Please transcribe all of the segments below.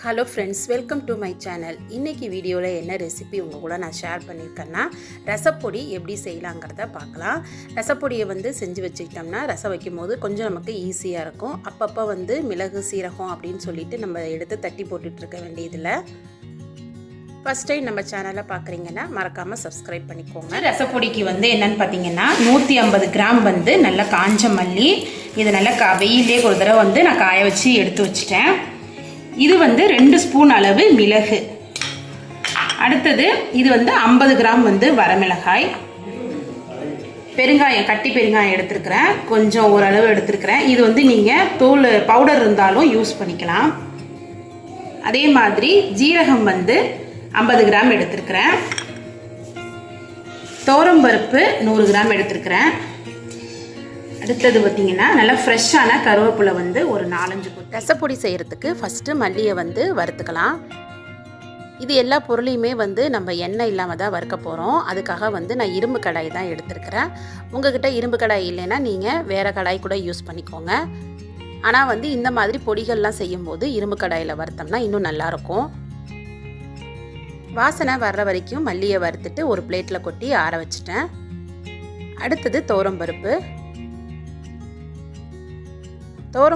Hello friends welcome to my channel இன்றைக்கி வீடியோவில் என்ன ரெசிபி உங்கள் கூட நான் ஷேர் பண்ணியிருக்கேன்னா ரசப்பொடி எப்படி செய்யலாங்கிறத பார்க்கலாம். ரசப்பொடியை வந்து செஞ்சு வச்சுக்கிட்டோம்னா ரசம் வைக்கும் போது கொஞ்சம் நமக்கு ஈஸியாக இருக்கும். அப்பப்போ வந்து மிளகு சீரகம் அப்படின்னு சொல்லிட்டு நம்ம எடுத்து தட்டி போட்டுட்ருக்க வேண்டியதில்லை. ஃபஸ்ட் டைம் நம்ம சேனலை பார்க்குறீங்கன்னா மறக்காமல் சப்ஸ்கிரைப் பண்ணிக்கோங்க. ரசப்பொடிக்கு வந்து என்னன்னு பார்த்தீங்கன்னா நூற்றி ஐம்பது கிராம் வந்து நல்லா காஞ்ச மல்லி இதை நல்லா க வெயிலே ஒரு தடவை வந்து நான் காய வச்சு எடுத்து வச்சிட்டேன். இது வந்து ரெண்டு ஸ்பூன் அளவு மிளகு. அடுத்தது இது வந்து ஐம்பது கிராம் வந்து வரமிளகாய். பெருங்காயம் கட்டி பெருங்காயம் எடுத்துருக்கிறேன். கொஞ்சம் ஓரளவு எடுத்துருக்கிறேன். இது வந்து நீங்கள் தோல் பவுடர் இருந்தாலும் யூஸ் பண்ணிக்கலாம். அதே மாதிரி ஜீரகம் வந்து ஐம்பது கிராம் எடுத்துருக்கிறேன். பருப்பு நூறு கிராம் எடுத்துருக்கிறேன். அடுத்தது பார்த்திங்கன்னா நல்லா ஃப்ரெஷ்ஷான கருவேப்பிலை வந்து ஒரு நாலஞ்சு ரசப்பொடி செய்கிறதுக்கு ஃபஸ்ட்டு மல்லியை வந்து வறுத்துக்கலாம். இது எல்லா பொருளையுமே வந்து நம்ம எண்ணெய் இல்லாமல் தான் வறுக்க போகிறோம் அதுக்காக வந்து நான் இரும்பு கடாய் தான் எடுத்துருக்கிறேன். உங்ககிட்ட இரும்பு கடாய் இல்லைன்னா நீங்கள் வேறு கடாய் கூட யூஸ் பண்ணிக்கோங்க. ஆனால் வந்து இந்த மாதிரி பொடிகள்லாம் செய்யும்போது இரும்பு கடாயில் வறுத்தோம்னா இன்னும் நல்லாயிருக்கும் வாசனை வர்ற வரைக்கும் மல்லியை வறுத்துட்டு ஒரு பிளேட்டில் கொட்டி ஆற வச்சுட்டேன். அடுத்தது தோரம்பருப்பு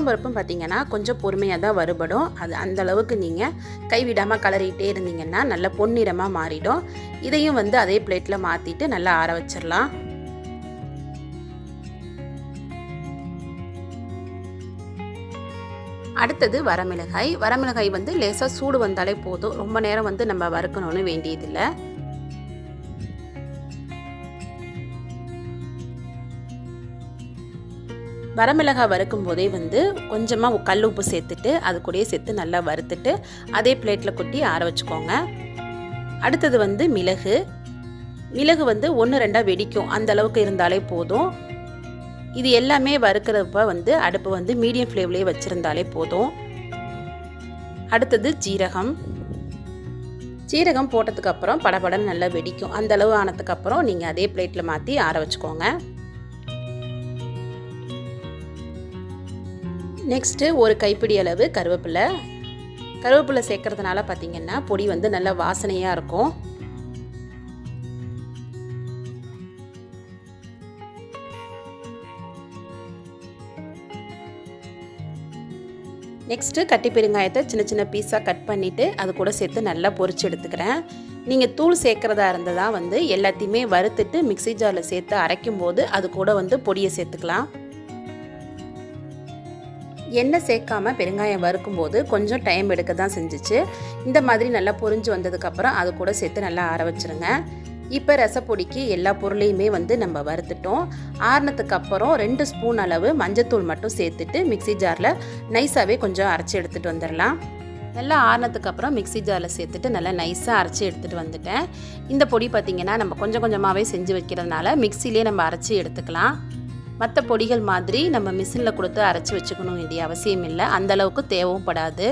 பருப்பும் பார்த்தீங்கன்னா கொஞ்சம் பொறுமையாக தான் வறுபடும். அது அந்த அளவுக்கு நீங்கள் கைவிடாமல் கலரிகிட்டே இருந்தீங்கன்னா நல்ல பொன்னிறமாக மாறிடும். இதையும் வந்து அதே பிளேட்டில் மாற்றிட்டு நல்லா ஆற வச்சிடலாம் அடுத்தது வரமிளகாய். வரமிளகாய் வந்து லேசாக சூடு வந்தாலே போதும். ரொம்ப நேரம் வந்து நம்ம வறுக்கணும்னு வேண்டியதில்லை. வரமிளகாய் வறுக்கும் போதே வந்து கொஞ்சமாக கல் உப்பு சேர்த்துட்டு அது கூடயே சேர்த்து நல்லா வறுத்துட்டு அதே பிளேட்டில் கொட்டி ஆற வச்சுக்கோங்க. அடுத்தது வந்து மிளகு. மிளகு வந்து ஒன்று ரெண்டாக வெடிக்கும். அந்த அளவுக்கு இருந்தாலே போதும். இது எல்லாமே வறுக்கிறப்ப வந்து அடுப்பு வந்து மீடியம் ஃப்ளேம்லேயே வச்சுருந்தாலே போதும். அடுத்தது ஜீரகம். ஜீரகம் போட்டதுக்கப்புறம் படபடன்னு நல்லா வெடிக்கும். அந்த அளவு ஆனதுக்கப்புறம் நீங்கள் அதே பிளேட்டில் மாற்றி ஆற வச்சுக்கோங்க. நெக்ஸ்ட்டு ஒரு கைப்பிடி அளவு கருவேப்பிலை. கருவேப்பிலை சேர்க்கறதுனால பார்த்திங்கன்னா பொடி வந்து நல்ல வாசனையாக இருக்கும். நெக்ஸ்ட்டு கட்டி பெருங்காயத்தை சின்ன சின்ன பீஸாக கட் பண்ணிவிட்டு அது கூட சேர்த்து நல்லா பொரிச்சு எடுத்துக்கிறேன். நீங்கள் தூள் சேர்க்குறதா இருந்ததா வந்து எல்லாத்தையுமே வறுத்துட்டு மிக்சி ஜாரில் சேர்த்து அரைக்கும் போது அது கூட வந்து பொடியை சேர்த்துக்கலாம். எண்ணெய் சேர்க்காம பெருங்காயம் வறுக்கும்போது கொஞ்சம் டைம் எடுக்க தான் செஞ்சிச்சு. இந்த மாதிரி நல்லா பொரிஞ்சு வந்ததுக்கப்புறம் அது கூட சேர்த்து நல்லா ஆற வச்சுருங்க. இப்போ ரசப்பொடிக்கு எல்லா பொருளையுமே வந்து நம்ம வறுத்துட்டோம். ஆறுனதுக்கு அப்புறம் ரெண்டு ஸ்பூன் அளவு மஞ்சத்தூள் மட்டும் சேர்த்துட்டு மிக்சி ஜாரில் நைஸாகவே கொஞ்சம் அரைச்சி எடுத்துகிட்டு வந்துடலாம். நல்லா ஆறுனதுக்கு அப்புறம் மிக்சி ஜாரில் சேர்த்துட்டு நல்லா நைஸாக அரைச்சி எடுத்துகிட்டு வந்துட்டேன். இந்த பொடி பார்த்திங்கன்னா நம்ம கொஞ்சம் கொஞ்சமாகவே செஞ்சு வைக்கிறதுனால மிக்சிலே நம்ம அரைச்சி எடுத்துக்கலாம். மற்ற பொடிகள் மாதிரி நம்ம மிஷினில் கொடுத்து அரைச்சி வச்சுக்கணும். வேண்டிய அவசியம் இல்லை. அந்தளவுக்கு தேவையும் படாது.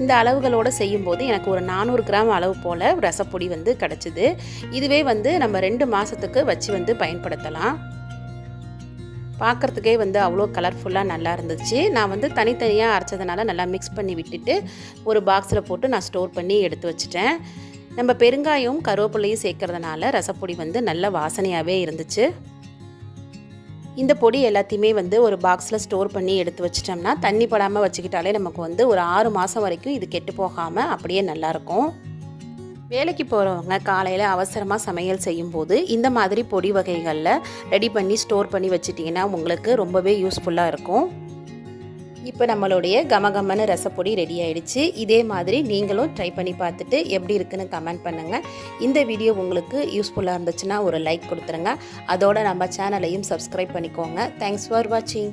இந்த அளவுகளோடு செய்யும்போது எனக்கு ஒரு நானூறு கிராம் அளவு போல் ரசப்பொடி வந்து கிடச்சிது. இதுவே வந்து நம்ம ரெண்டு மாதத்துக்கு வச்சு வந்து பயன்படுத்தலாம். பார்க்குறதுக்கே வந்து அவ்வளோ கலர்ஃபுல்லாக நல்லா இருந்துச்சு. நான் வந்து தனித்தனியாக அரைச்சதுனால நல்லா மிக்ஸ் பண்ணி விட்டுட்டு ஒரு பாக்ஸில் போட்டு நான் ஸ்டோர் பண்ணி எடுத்து வச்சுட்டேன். நம்ம பெருங்காயம் கருவேப்பிலையும் சேர்க்கறதுனால ரசப்பொடி வந்து நல்ல வாசனையாகவே இருந்துச்சு. இந்த பொடி எல்லாத்தையுமே வந்து ஒரு பாக்ஸில் ஸ்டோர் பண்ணி எடுத்து வச்சிட்டோம்னா தண்ணி படாமல் வச்சுக்கிட்டாலே நமக்கு வந்து ஒரு ஆறு மாதம் வரைக்கும் இது கெட்டு போகாமல் அப்படியே நல்லாயிருக்கும் வேலைக்கு போகிறவங்க காலையில் அவசரமாக சமையல் செய்யும்போது இந்த மாதிரி பொடி வகைகளில் ரெடி பண்ணி ஸ்டோர் பண்ணி வச்சிட்டிங்கன்னா உங்களுக்கு ரொம்பவே யூஸ்ஃபுல்லாக இருக்கும். இப்போ நம்மளுடைய கமகமன்னு ரசப்பொடி ரெடி ஆயிடுச்சு. இதே மாதிரி நீங்களும் ட்ரை பண்ணி பார்த்துட்டு எப்படி இருக்குன்னு கமெண்ட் பண்ணுங்கள் இந்த வீடியோ உங்களுக்கு யூஸ்ஃபுல்லாக இருந்துச்சுன்னா ஒரு லைக் கொடுத்துருங்க. அதோட நம்ம சேனலையும் சப்ஸ்கிரைப் பண்ணிக்கோங்க. தேங்க்ஸ் ஃபார் வாட்சிங்